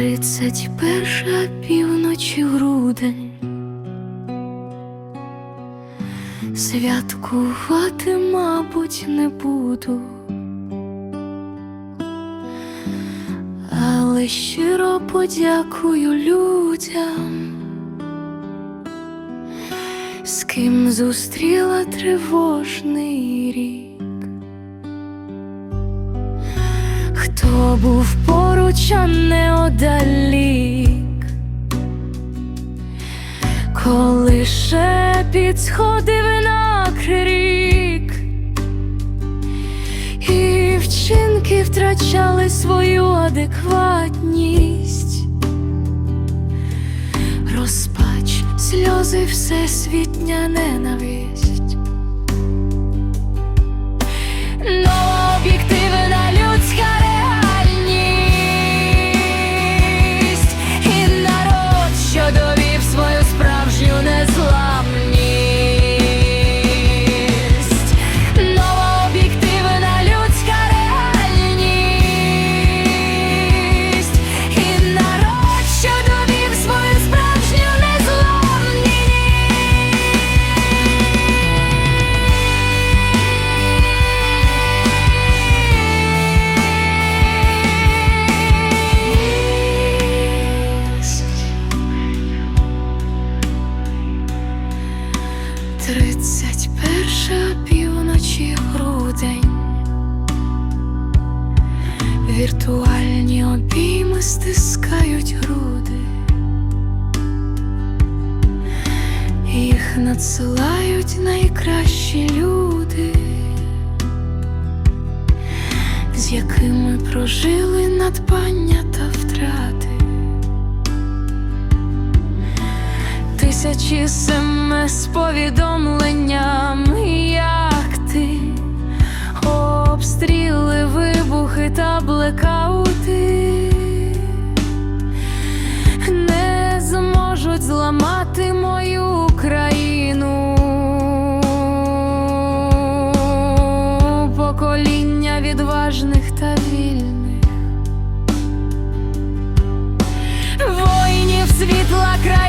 Тридцять перша півночі грудень. Святкувати, мабуть, не буду, але щиро подякую людям, з ким зустріла тривожний рік. Хто був поруч, а не одалік, коли шепіт сходив на крик, і вчинки втрачали свою адекватність, розпач, сльози, всесвітня ненависть. Тридцять перша півночі грудень, віртуальні обійми стискають груди, їх надсилають найкращі люди, з якими прожили надбання та втрати. Тисячі смс повідомленням, як ти, обстріли, вибухи та блекаути не зможуть зламати мою країну. Покоління відважних та вільних. Воїнів світла країни